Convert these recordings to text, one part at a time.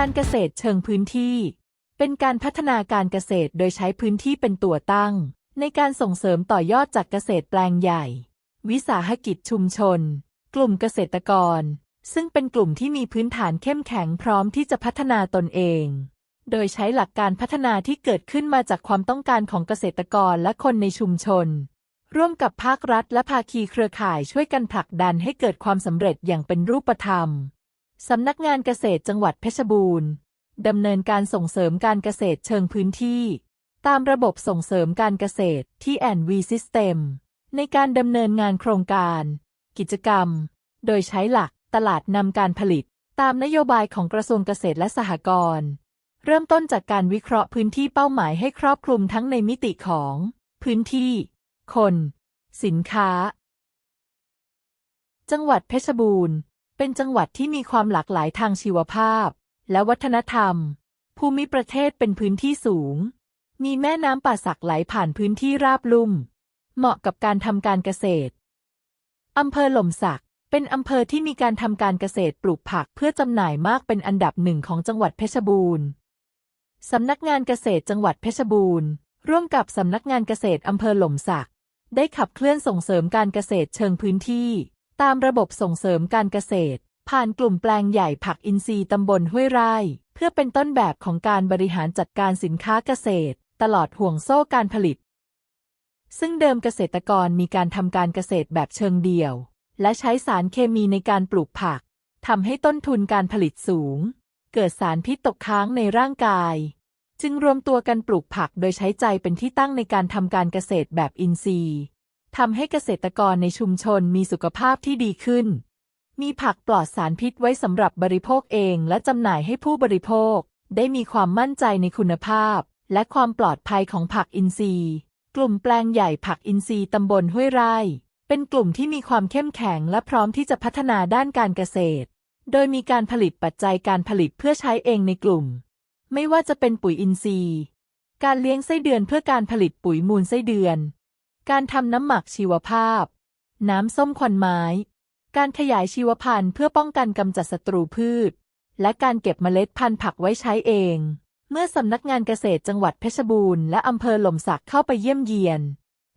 การเกษตรเชิงพื้นที่ เป็นการพัฒนาการเกษตรโดยใช้พื้นที่เป็นตัวตั้ง ในการส่งเสริมต่อยอดจากเกษตรแปลงใหญ่ วิสาหกิจชุมชน กลุ่มเกษตรกร ซึ่งเป็นกลุ่มที่มีพื้นฐานเข้มแข็งพร้อมที่จะพัฒนาตนเอง โดยใช้หลักการพัฒนาที่เกิดขึ้นมาจากความต้องการของเกษตรกรและคนในชุมชน ร่วมกับภาครัฐและภาคีเครือข่ายช่วยกันผลักดันให้เกิดความสำเร็จอย่างเป็นรูปธรรม สำนักงานเกษตรจังหวัดเพชรบูรณ์ดำเนินการส่งเสริมการเกษตรเชิงพื้นที่ ตามระบบส่งเสริมการเกษตรที่ NV System ในการดำเนินงานโครงการ กิจกรรม โดยใช้หลักตลาดนำการผลิต ตามนโยบายของกระทรวงเกษตรและสหกรณ์เริ่มต้นจากการวิเคราะห์พื้นที่เป้าหมายให้ครอบคลุมทั้งในมิติของ พื้นที่ คน สินค้า จังหวัดเพชรบูรณ์ เป็นจังหวัดที่มีความหลากหลายทางชีวภาพ และวัฒนธรรม ภูมิประเทศเป็นพื้นที่สูง มีแม่น้ำป่าสักไหลผ่านพื้นที่ราบลุ่ม เหมาะกับการทำการเกษตรอำเภอหล่มสักเป็นอำเภอที่มีการทำการเกษตรปลูกผักเพื่อจำหน่ายมากเป็นอันดับหนึ่งของจังหวัดเพชรบูรณ์สำนักงานเกษตรจังหวัดเพชรบูรณ์ ร่วมกับสำนักงานเกษตรอำเภอหล่มสักได้ขับเคลื่อนส่งเสริมการเกษตรเชิงพื้นที่ ตามระบบส่งเสริมการเกษตร ผ่านกลุ่มแปลงใหญ่ผักอินทรีย์ตำบลห้วยไร่ เพื่อเป็นต้นแบบของการบริหารจัดการสินค้าเกษตร ตลอดห่วงโซ่การผลิต ซึ่งเดิมเกษตรกรมีการทำการเกษตรแบบเชิงเดี่ยว และใช้สารเคมีในการปลูกผักทำให้ต้นทุนการผลิตสูง เกิดสารพิษตกค้างในร่างกาย จึงรวมตัวกันปลูกผักโดยใช้ใจเป็นที่ตั้งในการทำการเกษตรแบบอินทรีย์ ทำให้เกษตรกรในชุมชนมีสุขภาพที่ดีขึ้น มีผักปลอดสารพิษไว้สำหรับบริโภคเองและจำหน่ายให้ผู้บริโภค ได้มีความมั่นใจในคุณภาพ และความปลอดภัยของผักอินทรีย์ กลุ่มแปลงใหญ่ผักอินทรีย์ตำบลห้วยไร่ เป็นกลุ่มที่มีความเข้มแข็งและพร้อมที่จะพัฒนาด้านการเกษตร โดยมีการผลิตปัจจัยการผลิตเพื่อใช้เองในกลุ่ม ไม่ว่าจะเป็นปุ๋ยอินทรีย์ การเลี้ยงไส้เดือนเพื่อการผลิตปุ๋ยมูลไส้เดือน การทำน้ำหมักชีวภาพ น้ำส้มควันไม้ การขยายชีวพันธุ์เพื่อป้องกันกำจัดศัตรูพืช และการเก็บเมล็ดพันธุ์ผักไว้ใช้เอง เมื่อสำนักงานเกษตรจังหวัดเพชรบูรณ์และอำเภอหล่มสักเข้าไปเยี่ยมเยียน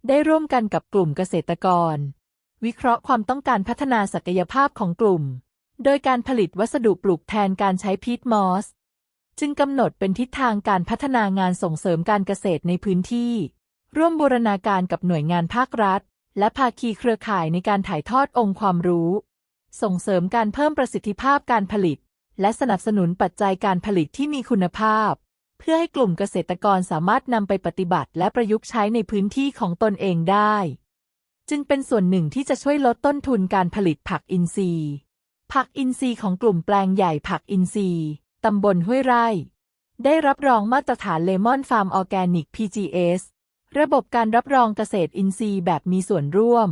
ได้ร่วมกันกับกลุ่มเกษตรกร วิเคราะห์ความต้องการพัฒนาศักยภาพของกลุ่ม โดยการผลิตวัสดุปลูกแทนการใช้พีทมอส จึงกำหนดเป็นทิศทางการพัฒนางานส่งเสริมการเกษตรในพื้นที่ ร่วมบูรณาการกับหน่วยงานภาครัฐ และภาคีเครือข่ายในการถ่ายทอดองค์ความรู้ ส่งเสริมการเพิ่มประสิทธิภาพการผลิต และสนับสนุนปัจจัยการผลิตที่มีคุณภาพ เพื่อให้กลุ่มเกษตรกรสามารถนำไปปฏิบัติและประยุกต์ใช้ในพื้นที่ของตนเองได้ จึงเป็นส่วนหนึ่งที่จะช่วยลดต้นทุนการผลิตผักอินทรีย์ ผักอินทรีย์ของกลุ่มแปลงใหญ่ผักอินทรีย์ตำบลห้วยไร่ ได้รับรองมาตรฐานเลมอนฟาร์มออร์แกนิก PGS ระบบการรับรองเกษตรอินทรีย์แบบมีส่วนร่วม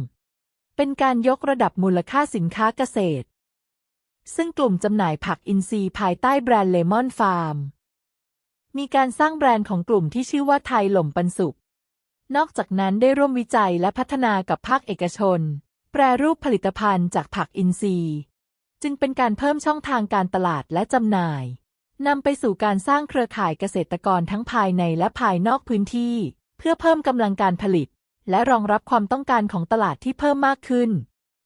เป็นการยกระดับมูลค่าสินค้าเกษตร ซึ่งกลุ่มจำหน่ายผักอินทรีย์ภายใต้แบรนด์เลมอนฟาร์ม มีการสร้างแบรนด์ของกลุ่มที่ชื่อว่าไทยหล่มปันสุข นอกจากนั้นได้ร่วมวิจัยและพัฒนากับภาคเอกชน แปรรูปผลิตภัณฑ์จากผักอินทรีย์ จึงเป็นการเพิ่มช่องทางการตลาดและจำหน่ายนำไปสู่การสร้างเครือข่ายเกษตรกรทั้งภายในและภายนอกพื้นที่ พื่อเพิ่มกำลังการผลิต และรองรับความต้องการของตลาดที่เพิ่มมากขึ้น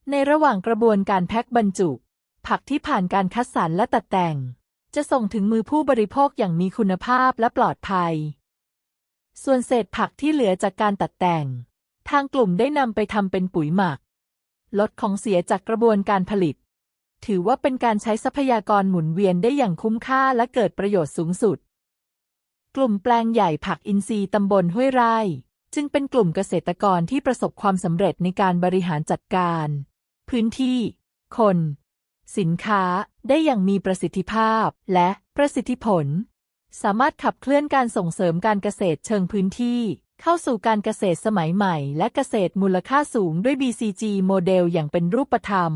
ในระหว่างกระบวนการแพ็คบรรจุ ผักที่ผ่านการคัดสรรและตัดแต่ง จะส่งถึงมือผู้บริโภคอย่างมีคุณภาพและปลอดภัย ส่วนเศษผักที่เหลือจากการตัดแต่ง ทางกลุ่มได้นำไปทำเป็นปุ๋ยหมัก ลดของเสียจากกระบวนการผลิต ถือว่าเป็นการใช้ทรัพยากรหมุนเวียนได้อย่างคุ้มค่าและเกิดประโยชน์สูงสุด กลุ่มแปลงใหญ่ผักอินทรีย์ตำบลห้วยไร่ จึงเป็นกลุ่มเกษตรกรที่ประสบความสำเร็จในการบริหารจัดการ พื้นที่ คน สินค้าได้อย่างมีประสิทธิภาพและประสิทธิผล สามารถขับเคลื่อนการส่งเสริมการเกษตรเชิงพื้นที่ เข้าสู่การเกษตรสมัยใหม่ และเกษตรมูลค่าสูงด้วย BCG โมเดลอย่างเป็นรูปธรรม